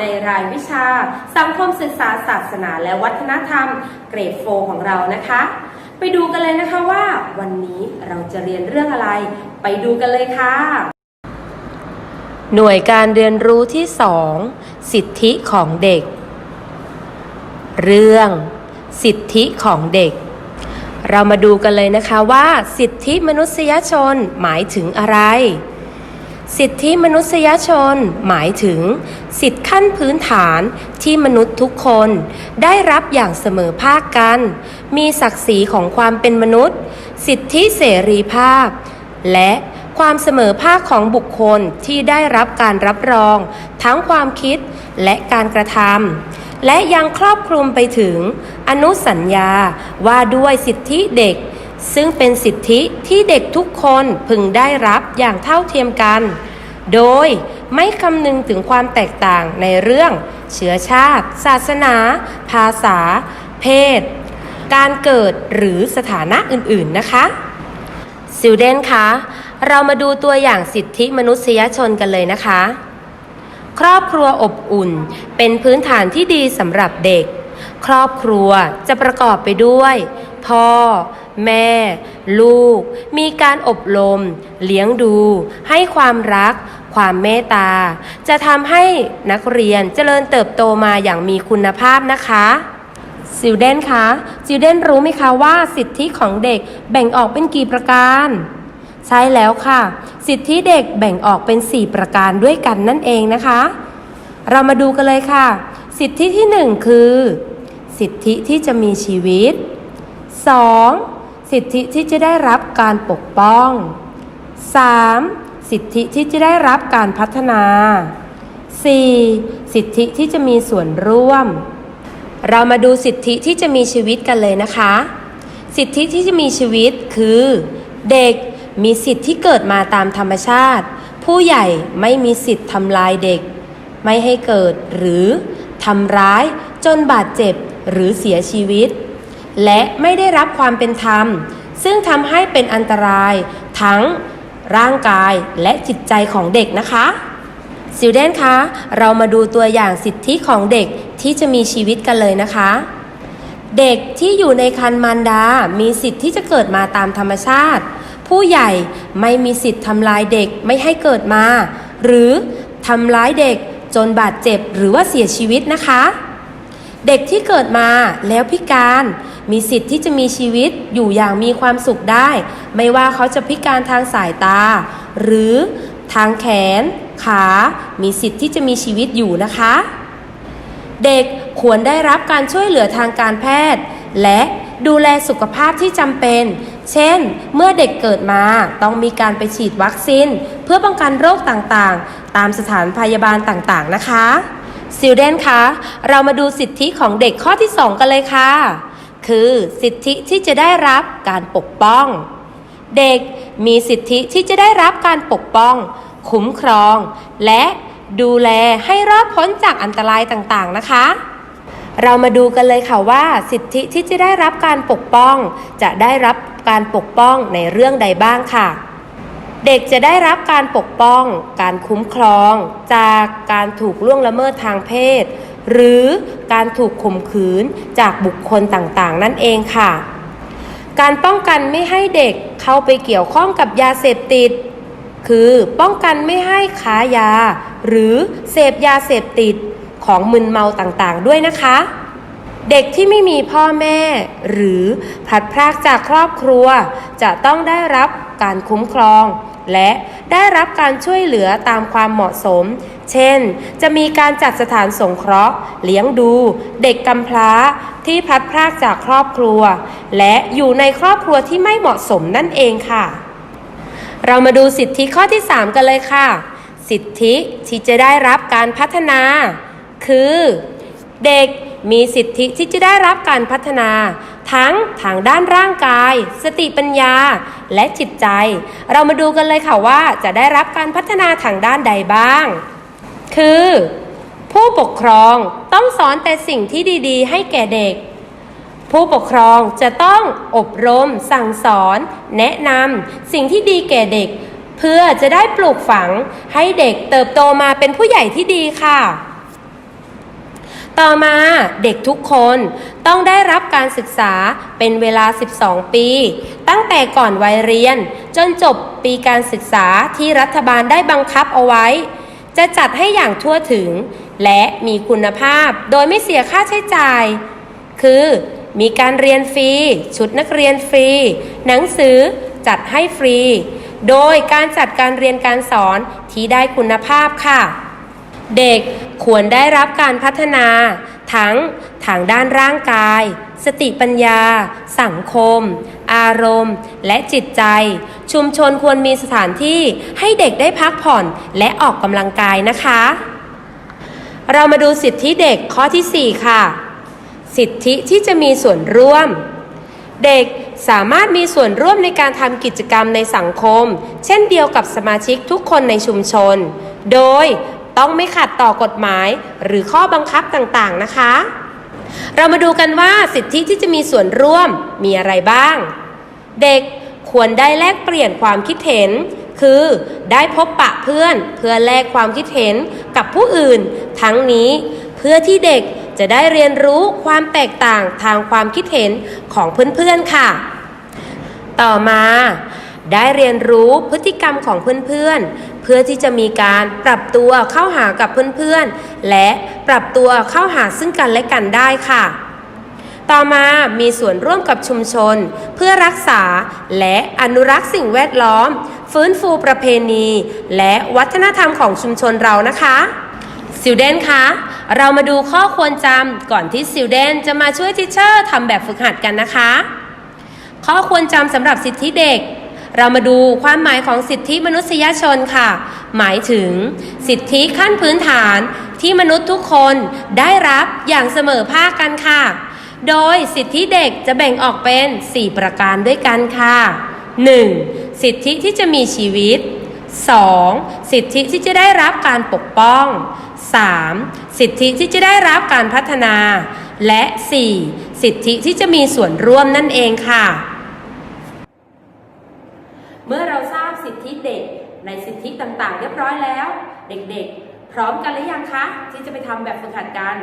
ในรายวิชา สังคมศึกษาศาสนาและวัฒนธรรม เกรดโฟของเรานะคะ ไปดูกันเลยนะคะว่า วันนี้เราจะเรียนเรื่องอะไร ไปดูกันเลยค่ะ หน่วยการเรียนรู้ที่ 2 สิทธิของเด็ก เรื่อง สิทธิของเด็กเรามาดูกันเลยนะคะว่า สิทธิมนุษยชนหมายถึงอะไร สิทธิมนุษยชน หมายถึง สิทธิขั้นพื้นฐานที่มนุษย์ทุกคน ได้รับอย่างเสมอภาคกัน มีศักดิ์ศรีของความเป็นมนุษย์ สิทธิเสรีภาพ และความเสมอภาคของบุคคลที่ได้รับการรับรอง ทั้งความคิดและการกระทำและยังครอบคลุมไปถึง อนุสัญญาว่าด้วยสิทธิเด็กซึ่งเป็นสิทธิที่เด็กทุกคนพึงได้รับอย่างเท่าเทียมกัน โดยไม่คำนึงถึงความแตกต่างในเรื่อง เชื้อชาติ ศาสนา ภาษา เพศ การเกิดหรือสถานะอื่นๆนะคะซิลเดนคะเรามาดูตัวอย่างสิทธิมนุษยชนกันเลยนะคะ ครอบครัวอบอุ่นเป็นพื้นฐานที่ดีสำหรับเด็ก ครอบครัวจะประกอบไปด้วย พ่อ แม่ ลูก มีการอบรม เลี้ยงดู ให้ความรัก ความเมตตา จะทำให้นักเรียนเจริญเติบโตมาอย่างมีคุณภาพนะคะซิลเดนคะซิลเดนรู้ไหมคะว่าสิทธิของเด็กแบ่งออกเป็นกี่ประการ ใช่แล้วค่ะ สิทธิเด็กแบ่งออกเป็น 4 ประการด้วยกันนั่นเองนะคะ เรามาดูกันเลยค่ะ สิทธิที่ 1 คือ สิทธิที่จะมีชีวิต 2. สิทธิที่จะได้รับการปกป้อง 3. สิทธิที่จะได้รับการพัฒนา 4. สิทธิที่จะมีส่วนร่วม เรามาดูสิทธิที่จะมีชีวิตกันเลยนะคะ สิทธิที่จะมีชีวิตคือ เด็กมีสิทธิที่เกิดมาตามธรรมชาติ ผู้ใหญ่ไม่มีสิทธิ์ทำลายเด็ก ไม่ให้เกิดหรือทำร้ายจนบาดเจ็บหรือเสียชีวิต และไม่ได้รับความเป็นธรรม ซึ่งทำให้เป็นอันตราย ทั้งร่างกายและจิตใจของเด็กนะคะซิลเดนคะ เรามาดูตัวอย่างสิทธิของเด็กที่จะมีชีวิตกันเลยนะคะ เด็กที่อยู่ในคันมารดา มีสิทธิ์ที่จะเกิดมาตามธรรมชาติ ผู้ใหญ่ไม่มีสิทธิ์ทำลายเด็กไม่ให้เกิดมา หรือทำร้ายเด็กจนบาดเจ็บหรือว่าเสียชีวิตนะคะ เด็กที่เกิดมาแล้วพิการ มีสิทธิ์ที่จะมีชีวิตอยู่อย่างมีความสุขได้ ไม่ว่าเขาจะพิการทางสายตา หรือทางแขน ขา มีสิทธิ์ที่จะมีชีวิตอยู่นะคะ เด็กควรได้รับการช่วยเหลือทางการแพทย์ และดูแลสุขภาพที่จำเป็น เช่น เมื่อเด็กเกิดมาต้องมีการไปฉีดวัคซีน เพื่อป้องกันโรคต่างๆ ตามสถานพยาบาลต่างๆ นะคะซิลเดนคะ เรามาดูสิทธิของเด็กข้อที่ 2 กันเลยค่ะ คือสิทธิที่จะได้รับการปกป้อง เด็กมีสิทธิที่จะได้รับการปกป้อง คุ้มครอง และดูแลให้รอดพ้นจากอันตรายต่างๆนะคะ เรามาดูกันเลยค่ะว่า สิทธิที่จะได้รับการปกป้อง จะได้รับการปกป้องในเรื่องใดบ้างค่ะ เด็กจะได้รับการปกป้อง การคุ้มครอง จากการถูกล่วงละเมิดทางเพศ หรือการถูกข่มขืนจากบุคคลต่างๆ นั่นเองค่ะ การป้องกันไม่ให้เด็กเข้าไปเกี่ยวข้องกับยาเสพติด คือป้องกันไม่ให้ค้ายา หรือเสพยาเสพติดของมึนเมาต่างๆ ด้วยนะคะ เด็กที่ไม่มีพ่อแม่ หรือพลัดพรากจากครอบครัว จะต้องได้รับการคุ้มครอง และได้รับการช่วยเหลือตามความเหมาะสม เช่น จะมีการจัดสถานสงเคราะห์ เลี้ยงดู เด็กกำพร้าที่พัดพรากจากครอบครัว และอยู่ในครอบครัวที่ไม่เหมาะสมนั่นเองค่ะ เรามาดูสิทธิข้อที่ 3 กันเลยค่ะ สิทธิที่จะได้รับการพัฒนา คือ เด็กมีสิทธิที่จะได้รับการพัฒนา ทั้งทางด้านร่างกาย สติปัญญา และจิตใจ เรามาดูกันเลยค่ะว่าจะได้รับการพัฒนาทางด้านใดบ้าง คือ ผู้ปกครองต้องสอนแต่สิ่งที่ดีๆ ให้แก่เด็ก ผู้ปกครองจะต้องอบรม สั่งสอน แนะนำสิ่งที่ดีแก่เด็ก เพื่อจะได้ปลูกฝังให้เด็กเติบโตมาเป็นผู้ใหญ่ที่ดีค่ะ ต่อมาเด็กทุกคนต้องได้รับการศึกษาเป็นเวลา 12 ปี ตั้งแต่ก่อนวัยเรียน จนจบปีการศึกษาที่รัฐบาลได้บังคับเอาไว้ จะจัดให้อย่างทั่วถึง และมีคุณภาพโดยไม่เสียค่าใช้จ่าย คือมีการเรียนฟรี ชุดนักเรียนฟรี หนังสือจัดให้ฟรี โดยการจัดการเรียนการสอนที่ได้คุณภาพค่ะ เด็กควรได้รับการพัฒนา ทั้งทางด้านร่างกาย สติปัญญา สังคม อารมณ์ และจิตใจ ชุมชนควรมีสถานที่ให้เด็กได้พักผ่อนและออกกำลังกายนะคะ เรามาดูสิทธิเด็กข้อที่ 4 ค่ะ สิทธิที่จะมีส่วนร่วม เด็กสามารถมีส่วนร่วมในการทำกิจกรรมในสังคม เช่นเดียวกับสมาชิกทุกคนในชุมชน โดย ต้องไม่ขัดต่อกฎหมาย หรือข้อบังคับต่างๆนะคะ เรามาดูกันว่าสิทธิที่จะมีส่วนร่วมมีอะไรบ้าง เด็กควรได้แลกเปลี่ยนความคิดเห็น คือได้พบปะเพื่อนเพื่อแลกความคิดเห็นกับผู้อื่น ทั้งนี้เพื่อที่เด็กจะได้เรียนรู้ความแตกต่างทางความคิดเห็นของเพื่อนๆค่ะ ต่อมา ได้เรียนรู้พฤติกรรมของเพื่อนๆ เพื่อที่จะมีการปรับตัวเข้าหากับเพื่อนๆ และปรับตัวเข้าหาซึ่งกันและกันได้ค่ะ ต่อมามีส่วนร่วมกับชุมชน เพื่อรักษาและอนุรักษ์สิ่งแวดล้อม ฟื้นฟูประเพณี และวัฒนธรรมของชุมชนเรานะคะซิลเดนคะ เรามาดูข้อควรจำก่อนที่ซิลเดนจะมาช่วยทิเชอร์ทำแบบฝึกหัดกันนะคะ ข้อควรจำสำหรับสิทธิเด็ก เรามาดูความหมายของสิทธิมนุษยชนค่ะ หมายถึง สิทธิขั้นพื้นฐานที่มนุษย์ทุกคนได้รับอย่างเสมอภาคกันค่ะ โดยสิทธิเด็กจะแบ่งออกเป็น 4 ประการด้วยกันค่ะ 1. สิทธิที่จะมีชีวิต 2. สิทธิที่จะได้รับการปกป้อง 3. สิทธิที่จะได้รับการพัฒนา และ 4. สิทธิที่จะมีส่วนร่วมนั่นเองค่ะ เมื่อเราทราบสิทธิเด็กในสิทธิต่างๆ เพร้อยแล้ว เด็กๆ พร้อมกันหรือยังคะที่จะไปทำแบบฝึกหัดกัน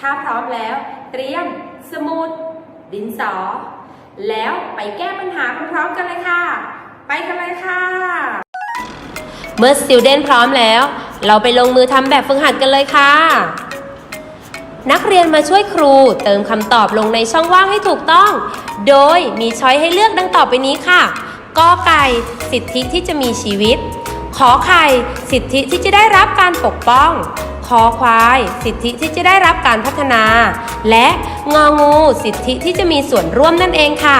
ถ้าพร้อมแล้ว เตรียม สมุด ดินสอ แล้วไปแก้ปัญหาพร้อมกันเลยค่ะ ไปกันเลยค่ะ เมื่อสติวเดนพร้อมแล้ว เราไปลงมือทำแบบฝึกหัดกันเลยค่ะ นักเรียนมาช่วยครูเติมคำตอบลงในช่องว่างให้ถูกต้อง โดยมีช้อยให้เลือกดังต่อไปนี้ค่ะกอไก่สิทธิที่จะมีชีวิต ขอไข่ สิทธิที่จะได้รับการปกป้อง คอควาย สิทธิที่จะได้รับการพัฒนา และงองู สิทธิที่จะมีส่วนร่วมนั่นเองค่ะ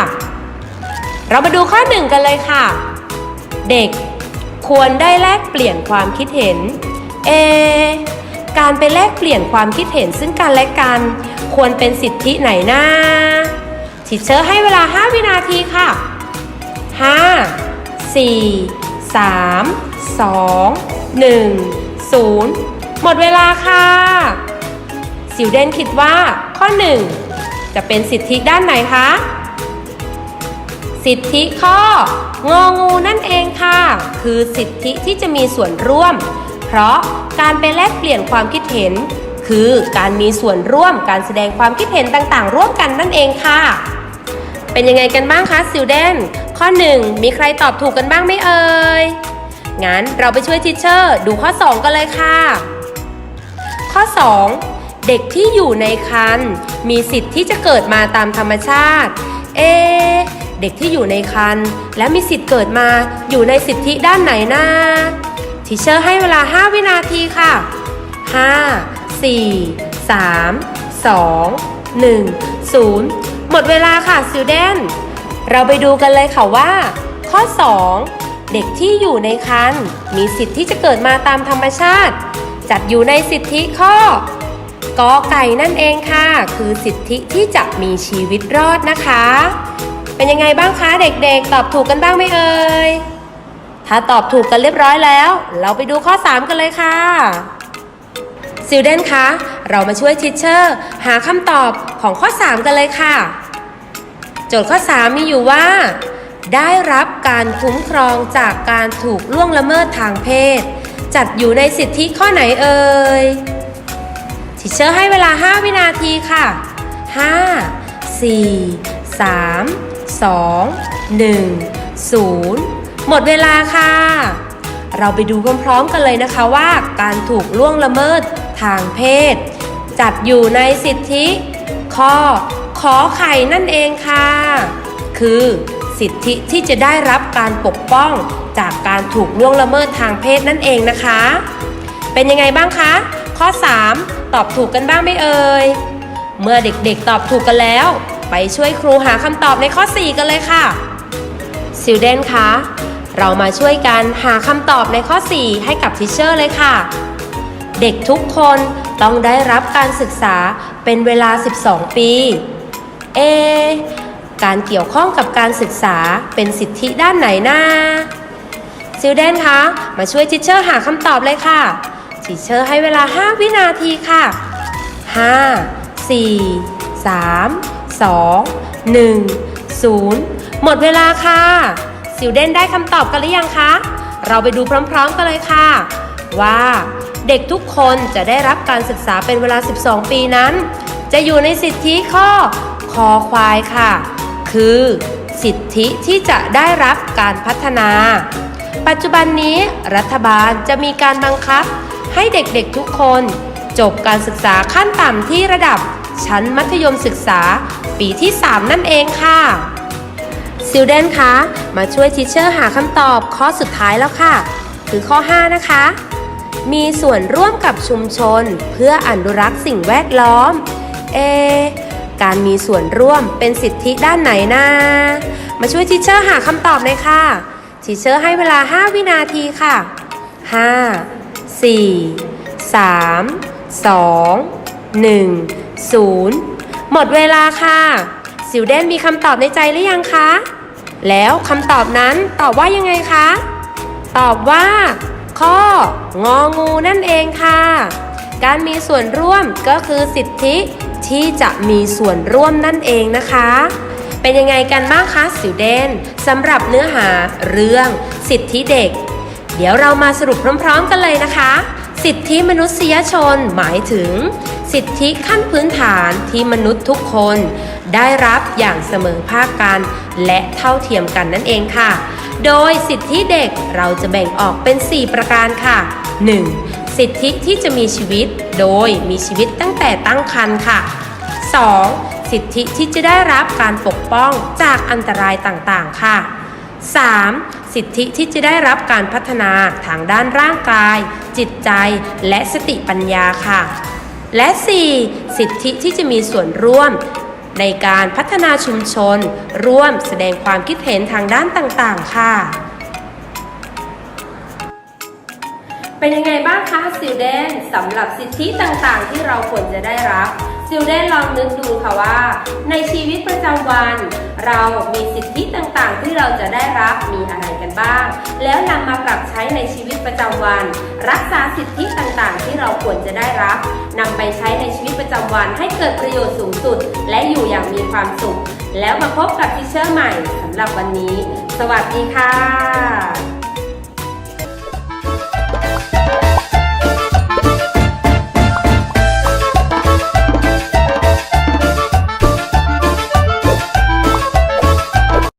เรามาดูข้อหนึ่งกันเลยค่ะ เด็กควรได้แลกเปลี่ยนความคิดเห็น เอ การไปแลกเปลี่ยนความคิดเห็นซึ่งกันและกัน ควรเป็นสิทธิไหนนะทิเชอร์ให้เวลา 5 วินาทีค่ะ 5 4 3 2 1 0 หมดเวลาค่ะสิวเดนคิดว่าข้อ 1 จะเป็นสิทธิด้านไหนคะ สิทธิข้ององูนั่นเองค่ะ คือสิทธิที่จะมีส่วนร่วม เพราะการไปแลกเปลี่ยนความคิดเห็น คือการมีส่วนร่วมการแสดงความคิดเห็นต่างๆ ร่วมกันนั่นเองค่ะ เป็นยังไงกันบ้างคะซิลเดนข้อ 1 มีใครตอบถูกกันบ้างไหมเอ่ย งั้นเราไปช่วยทิชเชอร์ดูข้อ 2 กันเลยค่ะ ข้อ 2 เด็กที่อยู่ในครรภ์มีสิทธิ์ที่จะเกิดมาตามธรรมชาติ เอ เด็กที่อยู่ในครรภ์และมีสิทธิ์เกิดมาอยู่ในสิทธิด้านไหนนะทิเชอร์ให้เวลา 5 วินาทีค่ะ 5 4 3 2 1 0 หมดเวลาค่ะซิลเดนเราไปดูกันเลยค่ะว่า ข้อ 2 เด็กที่อยู่ในครรภ์มีสิทธิ์ที่จะเกิดมาตามธรรมชาติ จัดอยู่ในสิทธิข้อกอไก่นั่นเองค่ะ คือสิทธิที่จะมีชีวิตรอดนะคะ เป็นยังไงบ้างคะเด็กๆ ตอบถูกกันบ้างไหมเอ่ยถ้าตอบถูกกันเรียบร้อยแล้ว เราไปดูข้อ 3 กันเลยค่ะซิลเดนคะเรามาช่วยทิชเชอร์หาคำตอบของข้อ 3 กันเลยค่ะ โจทย์ข้อ 3 มีอยู่ว่า ได้รับการคุ้มครองจากการถูกล่วงละเมิดทางเพศ จัดอยู่ในสิทธิข้อไหนเอ่ยทิทีเชอร์ให้เวลา 5 วินาทีค่ะ 5 4 3 2 1 0 หมดเวลาค่ะ เราไปดูพร้อมๆกันเลยนะคะว่าการถูกล่วงละเมิดทางเพศ จัดอยู่ในสิทธิ ข้อขอไข่นั่นเองค่ะ คือ สิทธิที่จะได้รับการปกป้องจากการถูกล่วงละเมิดทางเพศนั่นเองนะคะ เป็นยังไงบ้างคะ ข้อ 3 ตอบถูกกันบ้างไหมเอ่ย เมื่อเด็กๆตอบถูกกันแล้ว ไปช่วยครูหาคำตอบในข้อ 4 กันเลยค่ะซิลเดนคะเรามาช่วยกันหาคำตอบในข้อ 4 ให้กับทิเชอร์เลยค่ะ เด็กทุกคนต้องได้รับการศึกษาเป็นเวลา 12 ปี เอ การเกี่ยวข้องกับการศึกษาเป็นสิทธิด้านไหนนะซิลเดนคะมาช่วยทิเชอร์หาคำตอบเลยค่ะทิเชอร์ให้เวลา 5 วินาทีค่ะ 5 4 3 2 1 0 หมดเวลาค่ะซิลเดนได้คำตอบกันหรือยังคะ เราไปดูพร้อมๆกันเลยค่ะ ว่าเด็กทุกคนจะได้รับการศึกษาเป็นเวลา 12 ปีนั้น จะอยู่ในสิทธิข้อคอควายค่ะ คือ สิทธิที่จะได้รับการพัฒนา ปัจจุบันนี้รัฐบาลจะมีการบังคับให้เด็กๆทุกคน จบการศึกษาขั้นต่ำที่ระดับ ชั้นมัธยมศึกษาปีที่ 3 นั่นเองค่ะซิลเดนคะมาช่วยทิเชอร์หาคำตอบข้อสุดท้ายแล้วค่ะ คือข้อ 5 นะคะ มีส่วนร่วมกับชุมชนเพื่ออนุรักษ์สิ่งแวดล้อม เอ การมีส่วนร่วมเป็นสิทธิด้านไหนนะมาช่วยทิเชอร์หาคำตอบเลยค่ะทิเชอร์ให้เวลา 5 วินาทีค่ะ 5 4 3 2 1 0 หมดเวลาค่ะซิลเดนมีคำตอบในใจหรือยังคะ แล้วคำตอบนั้นตอบว่ายังไงคะ ตอบว่า ข้อ งองูนั่นเองค่ะ การมีส่วนร่วมก็คือสิทธิ ที่จะมีส่วนร่วมนั่นเองนะคะ เป็นยังไงกันบ้างคะสิวเดนสำหรับเนื้อหาเรื่องสิทธิเด็ก เดี๋ยวเรามาสรุปพร้อมๆกันเลยนะคะ สิทธิมนุษยชนหมายถึง สิทธิขั้นพื้นฐานที่มนุษย์ทุกคน ได้รับอย่างเสมอภาคกัน และเท่าเทียมกันนั่นเองค่ะ โดยสิทธิเด็กเราจะแบ่งออกเป็น 4 ประการค่ะ 1. สิทธิที่จะมีชีวิตโดยมีชีวิตตั้งแต่ตั้งครรภ์ค่ะ 2. สิทธิที่จะได้รับการปกป้องจากอันตรายต่างๆ ค่ะ 3. สิทธิที่จะได้รับการพัฒนาทางด้านร่างกาย จิตใจและสติปัญญาค่ะ และ 4. สิทธิที่จะมีส่วนร่วม ในการพัฒนาชุมชน ร่วมแสดงความคิดเห็นทางด้านต่างๆ ค่ะ เป็นยังไงบ้างคะซิลเดนสำหรับสิทธิต่างๆ ที่เราควรจะได้รับซิลเดนลองนึกดูค่ะว่า ในชีวิตประจำวัน เรามีสิทธิต่างๆ ที่เราจะได้รับมีอะไรกันบ้าง แล้วนำมาปรับใช้ในชีวิตประจำวัน รักษาสิทธิต่างๆ ที่เราควรจะได้รับนำไปใช้ในชีวิตประจำวันให้เกิดประโยชน์สูงสุด และอยู่อย่างมีความสุข แล้วมาพบกับทิเชอร์ใหม่สำหรับวันนี้ สวัสดีค่ะ